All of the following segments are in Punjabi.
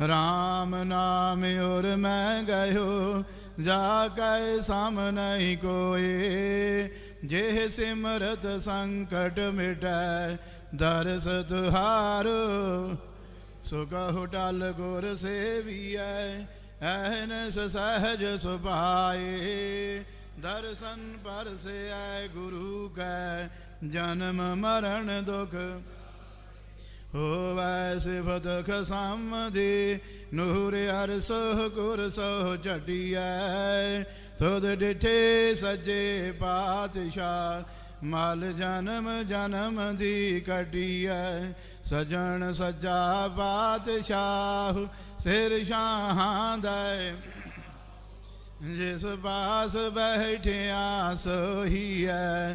RAM ਨਾਮ ਔਰ ਮੈਂ ਗਇਓ, ਜਾ ਕੈ ਸਮ ਨਹੀਂ ਕੋਏ ਜੇ ਸਿਮਰਤ ਸੰਕਟ ਮਿਟੈ, ਦਰਸ ਤੁਹਾਰੋ ਸੋ ਕਹੁ ਟਲ ਗੁਰ ਸੇਵੀਐ ਐਨਸ ਸਹਜ ਸੁਭਾਏ। ਦਰਸ਼ਨ ਪਰਸੈ ਗੁਰੂ ਕੈ ਜਨਮ ਮਰਨ ਦੁਖ। ਹੋਵੈ ਸਿਫਤ ਖਸਮਦੀ, ਨੂਰ ਅਰਸੋ ਗੁਰ ਸੋ ਝਟਿਐ। ਤੁਧ ਡਿਠੇ ਸੱਜੇ ਪਾਤਸ਼ਾਹ, ਮਲ ਜਨਮ ਜਨਮ ਦੀ ਕਟਿਐ। ਸਜਣ ਸਜਾ ਪਾਤਸ਼ਾਹ, ਸਿਰ ਸ਼ਾਹਾਂ ਦੇ ਜਿਸ ਪਾਸ ਬੈਠਿਆ ਸੋਹੀਐ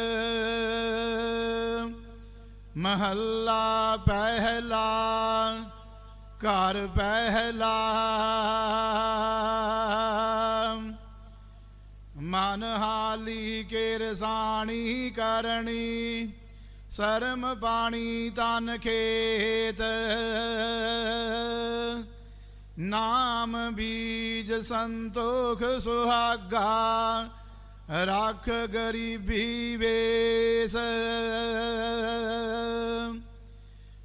ਮਹੱਲਾ ਪਹਿਲਾ, ਘਰ ਪਹਿਲਾ। ਮਨ ਹਾਲੀ ਕੇ ਰਸਾਣੀ ਕਰਨੀ, ਸਰਮ ਪਾਣੀ ਤਨ ਖੇਤ। ਨਾਮ ਬੀਜ ਸੰਤੋਖ ਸੁਹਾਗਾ ਰੱਖ ਗਰੀਬੀ ਵੇਸ।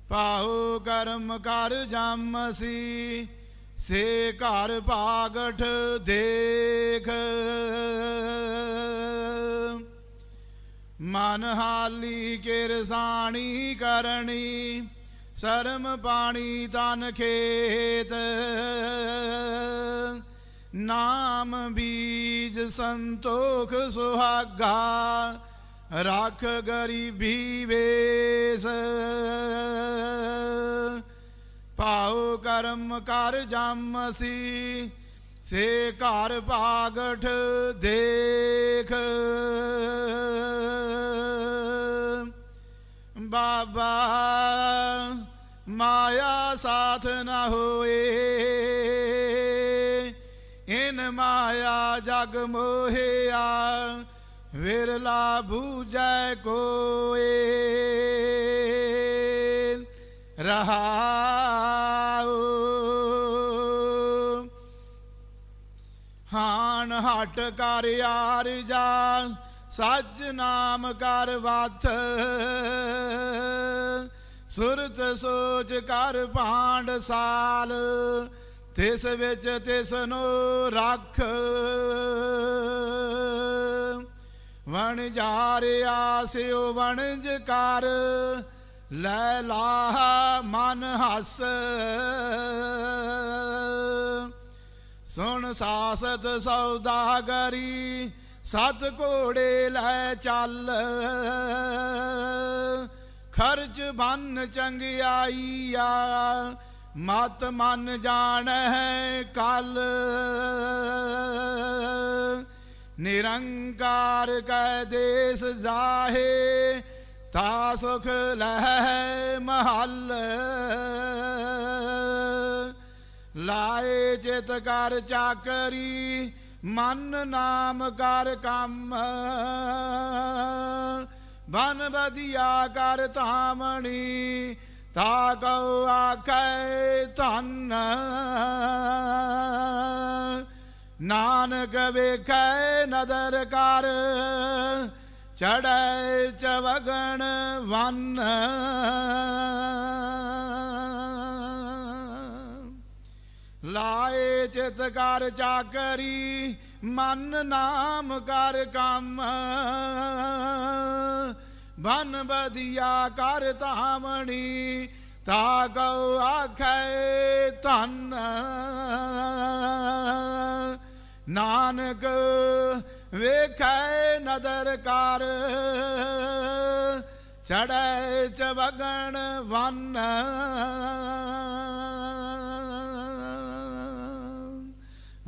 ਪਾਉ ਕਰਮ ਕਰ ਜਮਸੀ, ਸੇ ਘਰ ਭਾਗਠ ਦੇਖ। ਮਨ ਹਾਲੀ ਕੇ ਕਰਨੀ ਸਰਮ ਪਾਣੀ ਤਨ ਖੇਤ। ਨਾਮ ਬੀਜ ਸੰਤੋਖ ਸੁਹਾਗਾ, ਰੱਖ ਗਰੀਬੀ ਵੇਸ। ਪਾਉ ਕਰਮ ਕਰ ਜਮਸੀ ਸੇ ਘਰ ਭਾਗਠ ਦੇਖ। ਬਾਬਾ, ਮਾਇਆ ਸਾਥ ਨਾ ਹੋਏ ਮਾਇਆ ਜਗ ਮੋਹਿਆ, ਵਿਰਲਾ ਬੂਝੈ ਕੋਏ। ਰਹਾਉ। ਹਾਨ ਹਟ ਕਰ ਯਾਰ ਜਾ, ਸੱਚ ਨਾਮ ਕਰ ਵਾਥ। ਸੁਰਤ ਸੋਚ ਕਰ ਭਾਂਡ ਸਾਲ ਤਿਸ ਵਿੱਚ ਤਿਸ ਨੂੰ ਰੱਖ। ਵਣ ਜਾਰਿਆ ਸਿਓ ਵਣਜ ਕਰ, ਲੈ ਲਾਹ ਮਨ ਹੱਸ। ਸੁਣ ਸਾਸਤ ਸੌਦਾਗਰੀ, ਸਤ ਘੋੜੇ ਲੈ ਚੱਲ। ਖਰਚ ਬੰਨ ਚੰਗਿਆਈਆ ਮਤ ਮਨ ਜਾਣ ਹੈ ਕਲ। ਨਿਰੰਕਾਰ ਕੈ ਦੇਸ ਜਾਹੇ, ਤਾ ਸੁਖ ਲਹਿ ਮਹੱਲ। ਲਾਏ ਚਿਤ ਕਰ ਚਾਕਰੀ, ਮਨ ਨਾਮ ਕਰ ਕੰਮ। ਬਨ ਬਦੀਆ ਕਰ ਧਾਮਣੀ ਤਾ ਕਉ ਆਖੈ ਧੰਨ ਨਾਨਕ ਵੇਖੈ ਨਦਰ ਕਰ ਚੜੈ ਚਵਗਣ ਵੰਨ ਲਾਏ ਚਿਤ ਕਰ ਚਾਕਰੀ ਮਨ ਨਾਮ ਕਰ ਕੰਮ ਬਨ ਬਦੀਆ ਕਰ ਧਾਮਣੀ ਤਾ ਕਉ ਆਖੈ ਧੰਨ। ਨਾਨਕ ਵੇਖੈ ਨਦਰ ਕਰ ਚੜੈ ਚਵਗਣ ਵਨ।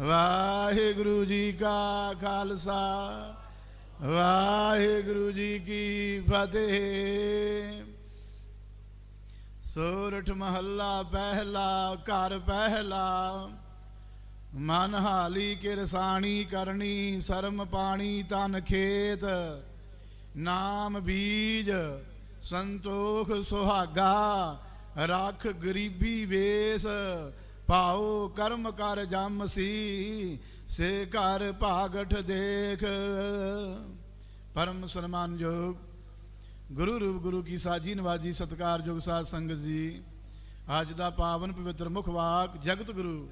ਵਾਹਿਗੁਰੂ ਜੀ ਕਾ ਖਾਲਸਾ। ਵਾਹਿਗੁਰੂ ਜੀ ਕੀ ਫਤਿਹ। ਸੋਰਠ ਮਹੱਲਾ ਪਹਿਲਾ, ਘਰ ਪਹਿਲਾ। ਮਨ ਹਾਲੀ ਕਿਰਸਾਣੀ ਕਰਨੀ, ਸਰਮ ਪਾਣੀ ਤਨ ਖੇਤ। ਨਾਮ ਬੀਜ, ਸੰਤੋਖ ਸੁਹਾਗਾ। ਰੱਖ ਗਰੀਬੀ ਵੇਸ ਪਾਉ ਕਰਮ ਕਰ ਜਮ ਸੀ, ਸੇ ਘਰ ਭਾਗਠ ਦੇਖ। ਪਰਮ ਸਨਮਾਨਯੋਗ ਗੁਰੂ ਰੂਪ ਗੁਰੂ ਕੀ ਸਾਜੀ ਨਵਾਜੀ ਸਤਕਾਰਯੋਗ ਸਾਧ ਸੰਗਤ ਜੀ, ਅੱਜ ਦਾ ਪਾਵਨ ਪਵਿੱਤਰ ਮੁਖ ਵਾਕ ਜਗਤ ਗੁਰੂ।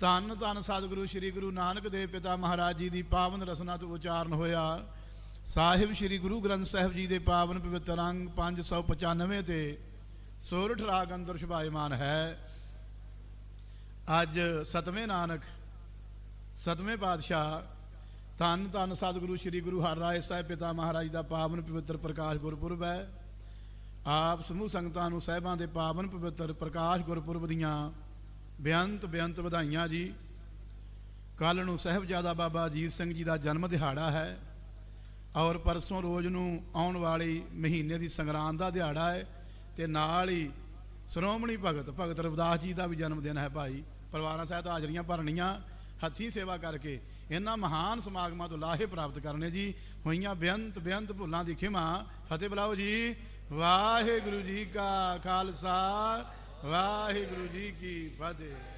ਧੰਨ ਧੰਨ ਸਤਿਗੁਰੂ, ਸ੍ਰੀ ਗੁਰੂ ਨਾਨਕ ਦੇਵ ਪਿਤਾ ਮਹਾਰਾਜ ਜੀ ਦੀ ਪਾਵਨ ਰਸਨਾ ਤੋਂ ਉਚਾਰਨ ਹੋਇਆ। ਸਾਹਿਬ ਸ੍ਰੀ ਗੁਰੂ ਗ੍ਰੰਥ ਸਾਹਿਬ ਜੀ ਦੇ ਪਾਵਨ ਪਵਿੱਤਰ ਅੰਗ 595 ਤੇ ਸੋਰਠ ਰਾਗ ਅੰਦਰ ਸ਼ੁਭਾਇਮਾਨ ਹੈ। ਅੱਜ ਸਤਵੇਂ ਨਾਨਕ, ਸਤਵੇਂ ਪਾਤਸ਼ਾਹ, ਧੰਨ ਧੰਨ ਸਤਿਗੁਰੂ ਸ੍ਰੀ ਗੁਰੂ ਹਰਿਰਾਏ ਸਾਹਿਬ ਪਿਤਾ ਮਹਾਰਾਜ ਦਾ ਪਾਵਨ ਪਵਿੱਤਰ ਪ੍ਰਕਾਸ਼ ਗੁਰਪੁਰਬ ਹੈ। ਆਪ ਸਮੂਹ ਸੰਗਤਾਂ ਨੂੰ ਸਾਹਿਬਾਂ ਦੇ ਪਾਵਨ ਪਵਿੱਤਰ ਪ੍ਰਕਾਸ਼ ਗੁਰਪੁਰਬ ਦੀਆਂ ਬੇਅੰਤ ਬੇਅੰਤ ਵਧਾਈਆਂ ਜੀ। ਕੱਲ ਨੂੰ ਸਹਿਬਜ਼ਾਦਾ ਬਾਬਾ ਅਜੀਤ ਸਿੰਘ ਜੀ ਦਾ ਜਨਮ ਦਿਹਾੜਾ ਹੈ ਔਰ ਪਰਸੋਂ ਰੋਜ਼ ਨੂੰ ਆਉਣ ਵਾਲੀ ਮਹੀਨੇ ਦੀ ਸੰਗਰਾਂਦ ਦਾ ਦਿਹਾੜਾ ਹੈ ਤੇ ਨਾਲ ਹੀ ਸ਼੍ਰੋਮਣੀ ਭਗਤ ਭਗਤ ਰਵਿਦਾਸ ਜੀ ਦਾ ਵੀ ਜਨਮ ਦਿਨ ਹੈ ਭਾਈ। ਪਰਿਵਾਰਾਂ ਸਹਿਤ ਹਾਜ਼ਰੀਆਂ ਭਰਨੀਆਂ, ਹੱਥੀਂ ਸੇਵਾ ਕਰਕੇ ਇਹਨਾਂ ਮਹਾਨ ਸਮਾਗਮਾਂ ਤੋਂ ਲਾਹੇ ਪ੍ਰਾਪਤ ਕਰਨੇ ਜੀ। ਹੋਈਆਂ ਬੇਅੰਤ ਬੇਅੰਤ ਭੁੱਲਾਂ ਦੀ ਖਿਮਾ। ਫਤਿਹ ਬੁਲਾਓ ਜੀ। ਵਾਹਿਗੁਰੂ ਜੀ ਕਾ ਖਾਲਸਾ। ਵਾਹਿਗੁਰੂ ਜੀ ਕੀ ਫਤਿਹ।